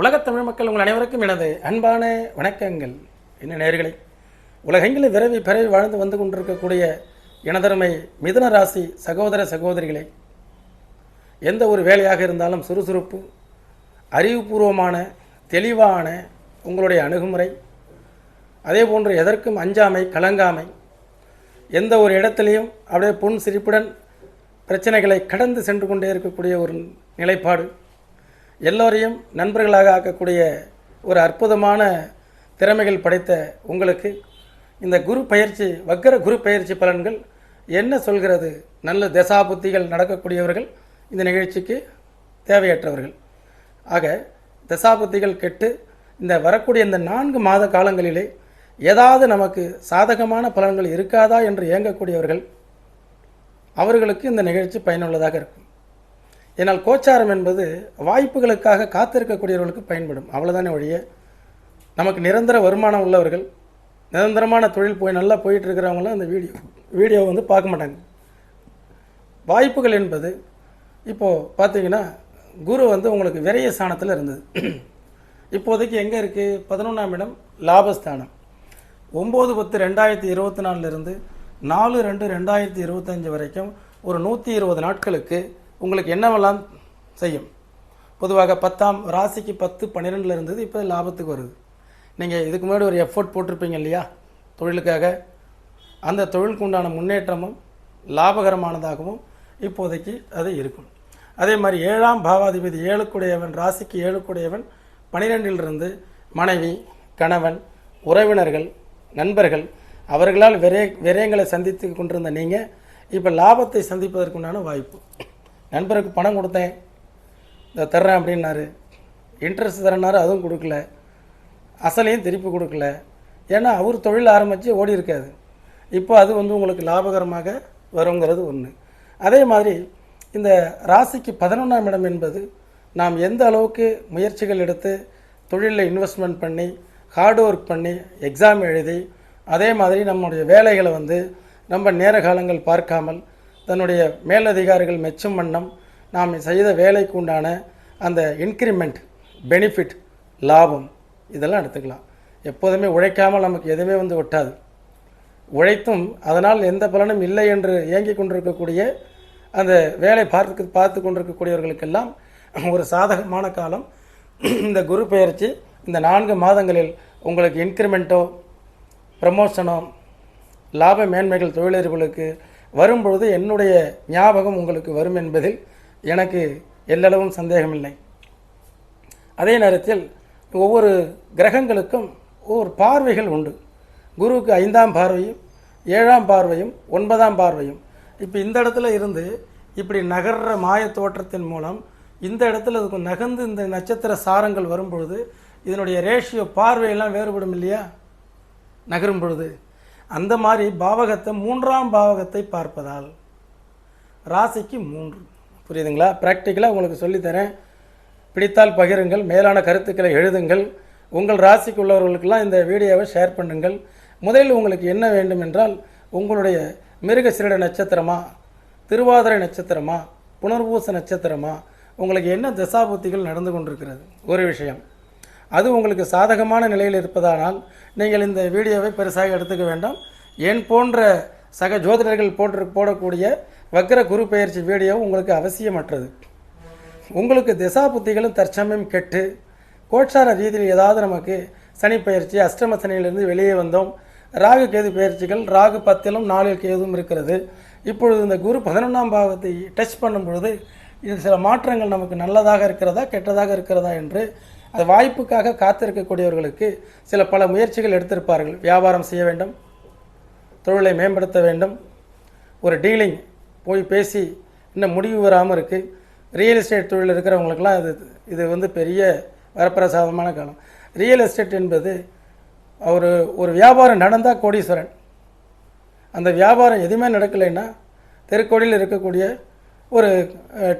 உலகத் தமிழ் மக்கள் உங்கள் அனைவருக்கும் எனது அன்பான வணக்கங்கள். என்ன நேர்களை உலகெங்கிலும் விரவி பிறவி வாழ்ந்து வந்து கொண்டிருக்கக்கூடிய எனதருமை மிதுன ராசி சகோதர சகோதரிகளே எந்த ஒரு வேலையாக இருந்தாலும் சுறுசுறுப்பு அறிவுபூர்வமான தெளிவான உங்களுடைய அணுகுமுறை அதே போன்று எதற்கும் அஞ்சாமை கலங்காமை எந்த ஒரு இடத்துலையும் அப்படியே புன் சிரிப்புடன் பிரச்சனைகளை கடந்து சென்று கொண்டே இருக்கக்கூடிய ஒரு நிலைப்பாடு. எல்லோரையும் நண்பர்களாக ஆக்கக்கூடிய ஒரு அற்புதமான திறமைகள் படைத்த உங்களுக்கு இந்த குரு பயிற்சி வக்கர குரு பயிற்சி பலன்கள் என்ன சொல்கிறது? நல்ல தசாபுத்திகள் நடக்கக்கூடியவர்கள் இந்த நிகழ்ச்சிக்கு தேவையற்றவர்கள். ஆக தசாபுத்திகள் கெட்டு இந்த வரக்கூடிய இந்த நான்கு மாத காலங்களிலே ஏதாவது நமக்கு சாதகமான பலன்கள் இருக்காதா என்று இயங்கக்கூடியவர்கள் அவர்களுக்கு இந்த நிகழ்ச்சி பயனுள்ளதாக இருக்கும். ஏன்னால் கோச்சாரம் என்பது வாய்ப்புகளுக்காக காத்திருக்கக்கூடியவர்களுக்கு பயன்படும். அவ்வளோதானே ஒழிய நமக்கு நிரந்தர வருமானம் உள்ளவர்கள் நிரந்தரமான தொழில் போய் நல்லா போயிட்டு இருக்கிறவங்களாம் அந்த வீடியோ வீடியோ வந்து பார்க்க மாட்டாங்க. வாய்ப்புகள் என்பது இப்போது பார்த்தீங்கன்னா குரு வந்து உங்களுக்கு விரைய ஸ்தானத்தில் இருந்தது. இப்போதைக்கு எங்கே இருக்குது பதினொன்றாம் இடம் லாபஸ்தானம். ஒம்பது பத்து ரெண்டாயிரத்தி இருபத்தி நாலுலேருந்து நாலு ரெண்டு ரெண்டாயிரத்தி இருபத்தஞ்சி வரைக்கும் ஒரு நூற்றி இருபது நாட்களுக்கு உங்களுக்கு என்னவெல்லாம் செய்யும்? பொதுவாக பத்தாம் ராசிக்கு பத்து பன்னிரெண்டில் இருந்தது இப்போ லாபத்துக்கு வருது. நீங்கள் இதுக்கு முன்னாடி ஒரு எஃபோர்ட் போட்டிருப்பீங்க இல்லையா? தொழிலுக்காக. அந்த தொழிலுக்கு உண்டான முன்னேற்றமும் லாபகரமானதாகவும் இப்போதைக்கு அது இருக்கும். அதே மாதிரி ஏழாம் பாவாதிபதி ஏழுக்குடையவன் ராசிக்கு ஏழுக்குடையவன் பனிரெண்டிலிருந்து மனைவி கணவன் உறவினர்கள் நண்பர்கள் அவர்களால் விரய விரயங்களை சந்தித்து கொண்டிருந்த நீங்கள் இப்போ லாபத்தை சந்திப்பதற்குண்டான வாய்ப்பு. நண்பருக்கு பணம் கொடுத்தேன். இதை தர்றேன் அப்படின்னாரு. இன்ட்ரெஸ்ட் தரேன்னாரு அதுவும் கொடுக்கல. அசலையும் திருப்பி கொடுக்கல. ஏன்னா அவர் தொழில் ஆரம்பித்து ஓடி இருக்காது இப்போ அது வந்து உங்களுக்கு லாபகரமாக வருங்கிறது ஒன்று அதே மாதிரி இந்த ராசிக்கு பதினொன்றாம் இடம் என்பது நாம் எந்த அளவுக்கு முயற்சிகள் எடுத்து தொழிலில் இன்வெஸ்ட்மெண்ட் பண்ணி ஹார்ட் ஒர்க் பண்ணி எக்ஸாம் எழுதி அதே மாதிரி நம்முடைய வேலைகளை வந்து நம்ம நேர காலங்கள் பார்க்காமல் தன்னுடைய மேலதிகாரிகள் மெச்சும் வண்ணம் நாம் செய்த வேலைக்கு உண்டான அந்த இன்க்ரிமெண்ட் பெனிஃபிட் லாபம் இதெல்லாம் எடுத்துக்கலாம். எப்போதுமே உழைக்காமல் நமக்கு எதுவுமே வந்து ஒட்டாது. உழைத்தும் அதனால் எந்த பலனும் இல்லை என்று இயங்கி கொண்டிருக்கக்கூடிய அந்த வேலை பார்த்து பார்த்து கொண்டிருக்கக்கூடியவர்களுக்கெல்லாம் ஒரு சாதகமான காலம். இந்த குரு பெயர்ச்சி இந்த நான்கு மாதங்களில் உங்களுக்கு இன்க்ரிமெண்ட்டோ ப்ரமோஷனோ லாப மேன்மைகள் தொழிலதிபர்களுக்கு வரும்பொழுது என்னுடைய ஞாபகம் உங்களுக்கு வரும் என்பதில் எனக்கு எல்லளவும் சந்தேகமில்லை. அதே நேரத்தில் ஒவ்வொரு கிரகங்களுக்கும் ஒவ்வொரு பார்வைகள் உண்டு. குருவுக்கு ஐந்தாம் பார்வையும் ஏழாம் பார்வையும் ஒன்பதாம் பார்வையும். இப்போ இந்த இடத்துல இருந்து இப்படி நகர்ற மாய தோற்றத்தின் மூலம் இந்த இடத்துல அதுக்கு நகர்ந்து இந்த நட்சத்திர சாரங்கள் வரும்பொழுது இதனுடைய ரேஷியோ பார்வையெல்லாம் வேறுபடும் இல்லையா? நகரும் பொழுது. அந்த மாதிரி பாவகத்தை மூன்றாம் பாவகத்தை பார்ப்பதால் ராசிக்கு மூன்று. புரியுதுங்களா? ப்ராக்டிக்கலாக உங்களுக்கு சொல்லித்தரேன். பிடித்தால் பகிருங்கள் மேலான கருத்துக்களை எழுதுங்கள். உங்கள் ராசிக்கு உள்ளவர்களுக்கெல்லாம் இந்த வீடியோவை ஷேர் பண்ணுங்கள். முதலில் உங்களுக்கு என்ன வேண்டும் என்றால் உங்களுடைய மிருகசிரட நட்சத்திரமா திருவாதிரை நட்சத்திரமா புனர்பூச நட்சத்திரமா உங்களுக்கு என்ன தசாபுத்திகள் நடந்து கொண்டிருக்கிறது? ஒரு விஷயம். அது உங்களுக்கு சாதகமான நிலையில் இருப்பதானால் நீங்கள் இந்த வீடியோவை பெருசாக எடுத்துக்க வேண்டாம். என் போன்ற சக ஜோதிடர்கள் போட்டு போடக்கூடிய வக்கர குரு பயிற்சி வீடியோ உங்களுக்கு அவசியமற்றது. உங்களுக்கு திசா புத்திகளும் தற்சமயம் கெட்டு கோட்சார ரீதியில் ஏதாவது நமக்கு சனி பயிற்சி அஷ்டம சனியிலிருந்து வெளியே வந்தோம். ராகு கேது பயிற்சிகள் ராகு பத்திலும் நாளில் கேதும் இருக்கிறது. இப்பொழுது இந்த குரு பதினொன்றாம் பாவத்தை டச் பண்ணும் பொழுது இது சில மாற்றங்கள் நமக்கு நல்லதாக இருக்கிறதா கெட்டதாக இருக்கிறதா என்று அது வாய்ப்புக்காக காத்திருக்கக்கூடியவர்களுக்கு சில பல முயற்சிகள் எடுத்திருப்பார்கள். வியாபாரம் செய்ய வேண்டும் தொழிலை மேம்படுத்த வேண்டும் ஒரு டீலிங் போய் பேசி இன்னும் முடிவு வராமல் இருக்குது ரியல் எஸ்டேட் தொழில் இருக்கிறவங்களுக்கெல்லாம் இது இது வந்து பெரிய வரப்பிரசாதமான காலம். ரியல் எஸ்டேட் என்பது ஒரு ஒரு வியாபாரம் நடந்தால் கோடீஸ்வரன். அந்த வியாபாரம் எதுவுமே நடக்கலைன்னா தெருக்கோடியில் இருக்கக்கூடிய ஒரு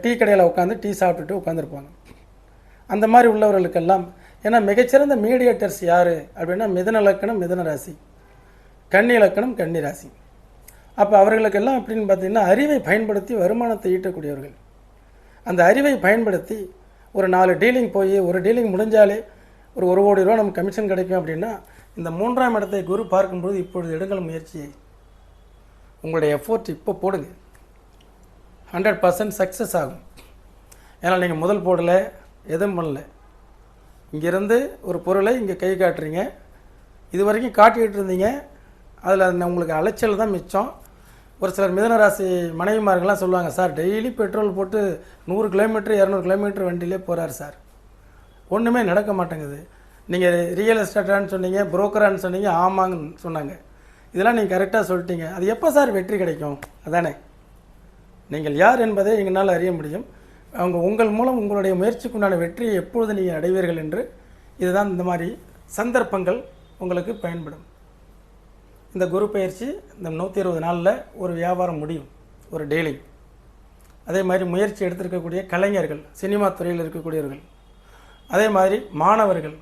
டீ கடையில் உட்காந்து டீ சாப்பிட்டுட்டு உட்காந்துருப்பாங்க அந்த மாதிரி உள்ளவர்களுக்கெல்லாம் ஏன்னா மிகச்சிறந்த மீடியேட்டர்ஸ் யார் அப்படின்னா மிதன இலக்கணம் மிதன ராசி. கன்னி இலக்கணம் கன்னி ராசி. அப்போ அவர்களுக்கெல்லாம் அப்படின்னு பார்த்தீங்கன்னா அறிவை பயன்படுத்தி வருமானத்தை ஈட்டக்கூடியவர்கள். அந்த அறிவை பயன்படுத்தி ஒரு நாலு டீலிங் போய் ஒரு டீலிங் முடிஞ்சாலே ஒரு ஒரு கோடி ரூபா நமக்கு கமிஷன் கிடைக்கும் அப்படின்னா இந்த மூன்றாம் இடத்தை குரு பார்க்கும்போது இப்பொழுது எடுங்கள் முயற்சியை. உங்களுடைய எஃபோர்ட் இப்போ போடுங்க. ஹண்ட்ரட் பர்சன்ட் சக்ஸஸ் ஆகும். ஏன்னா நீங்கள் முதல் போடலை எதுவும் பண்ணல. இங்கேருந்து ஒரு பொருளை இங்கே கை காட்டுறீங்க. இது வரைக்கும் காட்டிக்கிட்டு இருந்தீங்க. அதில் உங்களுக்கு அலைச்சல் தான் மிச்சம். ஒரு சிலர் மிதன ராசி மனைவிமார்கள்லாம் சொல்லுவாங்க சார் டெய்லி பெட்ரோல் போட்டு நூறு கிலோமீட்டர் இரநூறு கிலோமீட்டர் வண்டியிலே போகிறார் சார். ஒன்றுமே நடக்க மாட்டேங்குது. நீங்கள் ரியல் எஸ்டேட்டான்னு சொன்னீங்க புரோக்கரான்னு சொன்னீங்க ஆமாங்கன்னு சொன்னாங்க. இதெல்லாம் நீங்கள் கரெக்டாக சொல்லிட்டீங்க. அது எப்போ சார் வெற்றி கிடைக்கும்? அதானே. நீங்கள் யார் என்பதை எங்களால் அறிய முடியும். அவங்க உங்கள் மூலம் உங்களுடைய முயற்சிக்குண்டான வெற்றியை எப்பொழுது நீங்கள் அடைவீர்கள் என்று இதுதான் இந்த மாதிரி சந்தர்ப்பங்கள் உங்களுக்கு பயன்படும். இந்த குரு பயிற்சி இந்த நூற்றி இருபது நாளில் ஒரு வியாபாரம் முடியும் ஒரு டெய்லி அதே மாதிரி முயற்சி எடுத்திருக்கக்கூடிய கலைஞர்கள் சினிமா துறையில் இருக்கக்கூடியவர்கள் அதே மாதிரி மாணவர்கள்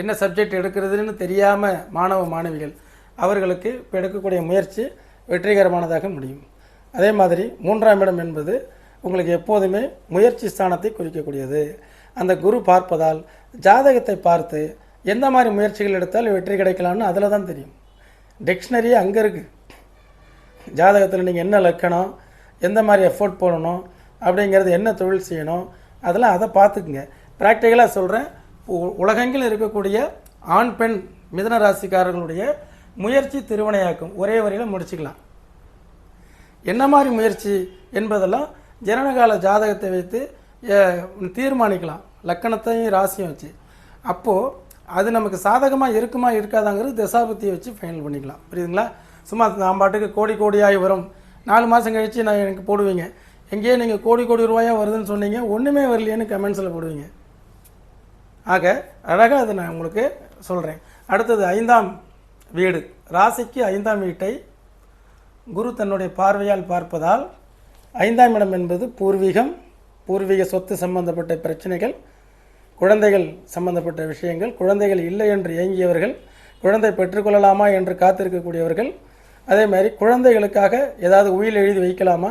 என்ன சப்ஜெக்ட் எடுக்கிறதுன்னு தெரியாமல் மாணவ மாணவிகள் அவர்களுக்கு இப்போ எடுக்கக்கூடிய முயற்சி வெற்றிகரமானதாக முடியும். அதே மாதிரி மூன்றாம் இடம் என்பது உங்களுக்கு எப்போதுமே முயற்சி ஸ்தானத்தை குறிக்கக்கூடியது. அந்த குரு பார்ப்பதால் ஜாதகத்தை பார்த்து எந்த மாதிரி முயற்சிகள் எடுத்தால் வெற்றி கிடைக்கலாம்னு அதில் தான் தெரியும். டிக்ஷனரியே அங்கே இருக்குது ஜாதகத்தில் நீங்கள் என்ன லக்கணம் எந்த மாதிரி எஃபோர்ட் போடணும் அப்படிங்கிறது என்ன தொழில் செய்யணும் அதெல்லாம் அதை பார்த்துக்குங்க. ப்ராக்டிக்கலாக சொல்கிறேன் உலகெங்கில் இருக்கக்கூடிய ஆண் பெண் மிதன ராசிக்காரர்களுடைய முயற்சி திருவினையாக்கும். ஒரே வரையில் முடிச்சுக்கலாம். என்ன மாதிரி முயற்சி என்பதெல்லாம் ஜனனகால ஜாதகத்தை வைத்து தீர்மானிக்கலாம். லக்கணத்தையும் ராசியும் வச்சு. அப்போது அது நமக்கு சாதகமாக இருக்குமா இருக்காதாங்கிறது தசாபத்தியை வச்சு ஃபைனல் பண்ணிக்கலாம். புரியுதுங்களா? சும்மா நான் பாட்டுக்கு கோடி கோடியாகி வரும். நாலு மாதம் கழித்து நான் எனக்கு போடுவீங்க. எங்கேயே நீங்கள் கோடி கோடி ரூபாயாக வருதுன்னு சொன்னீங்க. ஒன்றுமே வரலையேன்னு கமெண்ட்ஸில் போடுவீங்க. ஆக அழகாக அதை நான் உங்களுக்கு சொல்கிறேன் அடுத்தது ஐந்தாம் வீடு. ராசிக்கு ஐந்தாம் வீட்டை குரு தன்னுடைய பார்வையால் பார்ப்பதால் ஐந்தாம் இடம் என்பது பூர்வீகம் பூர்வீக சொத்து சம்பந்தப்பட்ட பிரச்சனைகள் குழந்தைகள் சம்பந்தப்பட்ட விஷயங்கள் குழந்தைகள் இல்லை என்று ஏங்கியவர்கள் குழந்தை பெற்றுக்கொள்ளலாமா என்று காத்திருக்கக்கூடியவர்கள் அதே மாதிரி குழந்தைகளுக்காக ஏதாவது உயில் எழுதி வைக்கலாமா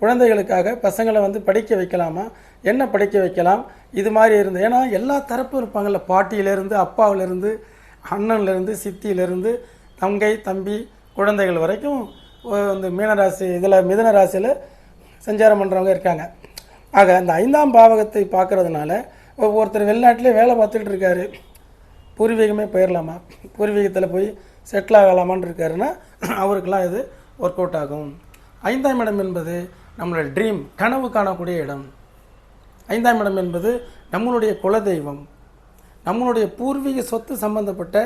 குழந்தைகளுக்காக பசங்களை வந்து படிக்க வைக்கலாமா என்ன படிக்க வைக்கலாம் இது மாதிரி இருந்து ஏன்னா எல்லா தரப்பும் இருப்பாங்கல்ல பாட்டியிலேருந்து அப்பாவிலேருந்து அண்ணன்லேருந்து சித்தியிலேருந்து தங்கை தம்பி குழந்தைகள் வரைக்கும் இந்த மீனராசி இதில் மிதன ராசியில் சஞ்சாரம் பண்ணுறவங்க இருக்காங்க. ஆக அந்த ஐந்தாம் பாவகத்தை பார்க்குறதுனால ஒருத்தர் வெளிநாட்டிலே வேலை பார்த்துட்டு இருக்காரு. பூர்வீகமே போயிடலாமா பூர்வீகத்தில் போய் செட்டில் ஆகலாமான்னு இருக்காருன்னா அவருக்கெல்லாம் இது ஒர்க் அவுட் ஆகும். ஐந்தாம் இடம் என்பது நம்மளோட ட்ரீம் கனவு காணக்கூடிய இடம். ஐந்தாம் இடம் என்பது நம்மளுடைய குலதெய்வம். நம்மளுடைய பூர்வீக சொத்து சம்பந்தப்பட்ட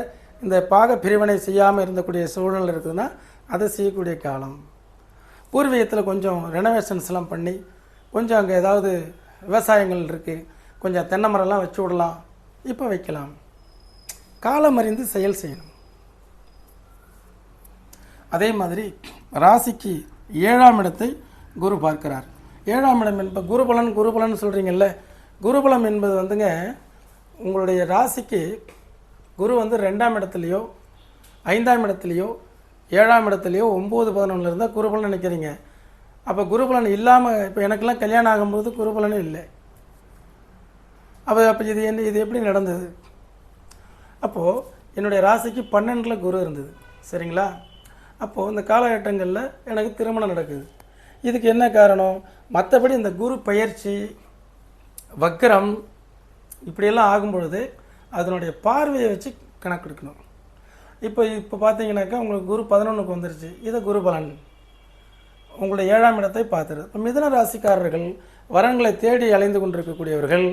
இந்த பாக பிரிவினை செய்யாமல் இருந்தக்கூடிய சூழல் இருக்குதுன்னா அதை செய்யக்கூடிய காலம். பூர்வீகத்தில் கொஞ்சம் ரெனோவேஷன்ஸ்லாம் பண்ணி கொஞ்சம் அங்கே ஏதாவது விவசாயங்கள் இருக்குது கொஞ்சம் தென்னை மரம்லாம் வச்சு விடலாம். இப்போ வைக்கலாம். காலம் அறிந்து செயல் செய்யணும். அதே மாதிரி ராசிக்கு ஏழாம் இடத்தை குரு பார்க்கிறார். ஏழாம் இடம் என்ப குருபலன் குருபலன் சொல்கிறீங்கல்ல குருபலம் என்பது வந்துங்க உங்களுடைய ராசிக்கு குரு வந்து ரெண்டாம் இடத்துலையோ ஐந்தாம் இடத்துலையோ ஏழாம் இடத்துலையோ ஒம்பது பதினொன்றில் இருந்தால் குருபலன் நினைக்கிறீங்க. அப்போ குருபலன் இல்லாமல் இப்போ எனக்கெல்லாம் கல்யாணம் ஆகும்போது குருபலனே இல்லை. அப்போ அப்போ இது என்ன இது எப்படி நடந்தது? அப்போது என்னுடைய ராசிக்கு பன்னெண்டில் குரு இருந்தது. சரிங்களா? அப்போது இந்த காலகட்டங்களில் எனக்கு திருமணம் நடக்குது. இதுக்கு என்ன காரணம்? மற்றபடி இந்த குரு பயிற்சி வக்கரம் இப்படியெல்லாம் ஆகும் பொழுது அதனுடைய பார்வையை வச்சு கணக்கெடுக்கணும். இப்போ இப்போ பார்த்தீங்கன்னாக்கா உங்களுக்கு குரு பதினொன்றுக்கு வந்துருச்சு. இது குரு பலன். உங்களுடைய ஏழாம் இடத்தை பார்த்துரு. இப்போ மிதன ராசிக்காரர்கள் வரன்களை தேடி அலைந்து கொண்டிருக்கக்கூடியவர்கள்.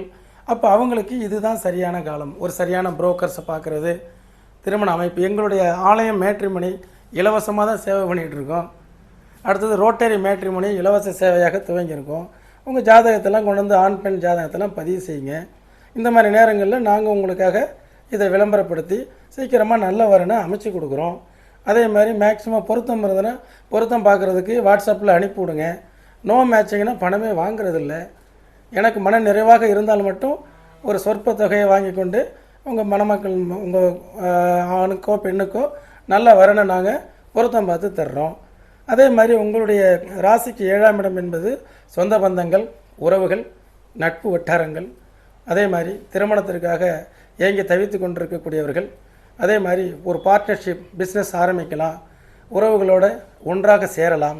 அப்போ அவங்களுக்கு இதுதான் சரியான காலம். ஒரு சரியான புரோக்கர்ஸை பார்க்குறது திருமண அமைப்பு. எங்களுடைய ஆலயம் மேட்ரிமணி இலவசமாக தான் சேவை பண்ணிகிட்ருக்கோம். அடுத்தது ரோட்டரி மேட்ரிமணி இலவச சேவையாக துவங்கியிருக்கோம். உங்கள் ஜாதகத்தெல்லாம் கொண்டு வந்து ஆண் பெண் ஜாதகத்தெல்லாம் பதிவு செய்யுங்க. இந்த மாதிரி நேரங்களில் நாங்கள் உங்களுக்காக இதை விளம்பரப்படுத்தி சீக்கிரமாக நல்ல வரனை அமைச்சு கொடுக்குறோம். அதே மாதிரி மேக்ஸிமம் பொருத்தம் இருந்ததுன்னா பொருத்தம் பார்க்குறதுக்கு வாட்ஸ்அப்பில் அனுப்பி விடுங்க. நோ மேட்சிங்னா பணமே வாங்குறதில்ல. எனக்கு மன நிறைவாக இருந்தால் மட்டும் ஒரு சொற்ப தொகையை வாங்கி கொண்டு உங்கள் மணமக்கள் உங்கள் ஆணுக்கோ பெண்ணுக்கோ நல்ல வரனை நாங்கள் பொருத்தம் பார்த்து தர்றோம். அதே மாதிரி உங்களுடைய ராசிக்கு ஏழாம் இடம் என்பது சொந்த பந்தங்கள் உறவுகள் நட்பு வட்டாரங்கள். அதே மாதிரி திருமணத்திற்காக ஏங்கி தவித்து கொண்டிருக்கக்கூடியவர்கள்? அதே மாதிரி ஒரு பார்ட்னர்ஷிப் பிஸ்னஸ் ஆரம்பிக்கலாம். உறவுகளோடு ஒன்றாக சேரலாம்.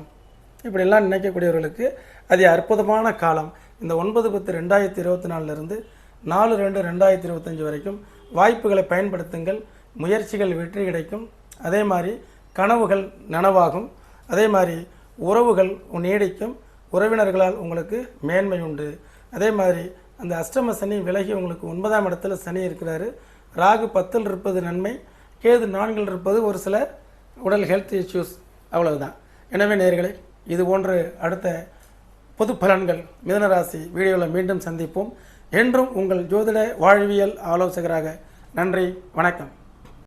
இப்படிலாம் நினைக்கக்கூடியவர்களுக்கு அது அற்புதமான காலம். இந்த ஒன்பது பத்து ரெண்டாயிரத்தி இருபத்தி நாலுலேருந்து நாலு ரெண்டு ரெண்டாயிரத்தி இருபத்தஞ்சி வரைக்கும் வாய்ப்புகளை பயன்படுத்துங்கள். முயற்சிகள் வெற்றி கிடைக்கும். அதே மாதிரி கனவுகள் நனவாகும். அதே மாதிரி உறவுகள் நீடிக்கும். உறவினர்களால் உங்களுக்கு மேன்மை உண்டு. அதே மாதிரி அந்த அஷ்டம சனி விலகி உங்களுக்கு ஒன்பதாம் இடத்துல சனி இருக்கிறாரு. ராகு பத்தில் இருப்பது நன்மை கேது நான்கில் இருப்பது ஒரு சில உடல் ஹெல்த் இஷ்யூஸ் அவ்வளவுதான். எனவே நேர்களே இது போன்று அடுத்த பொது பலன்கள் மிதனராசி வீடியோவில் மீண்டும் சந்திப்போம். என்றும் உங்கள் ஜோதிட வாழ்வியல் ஆலோசகராக நன்றி வணக்கம்.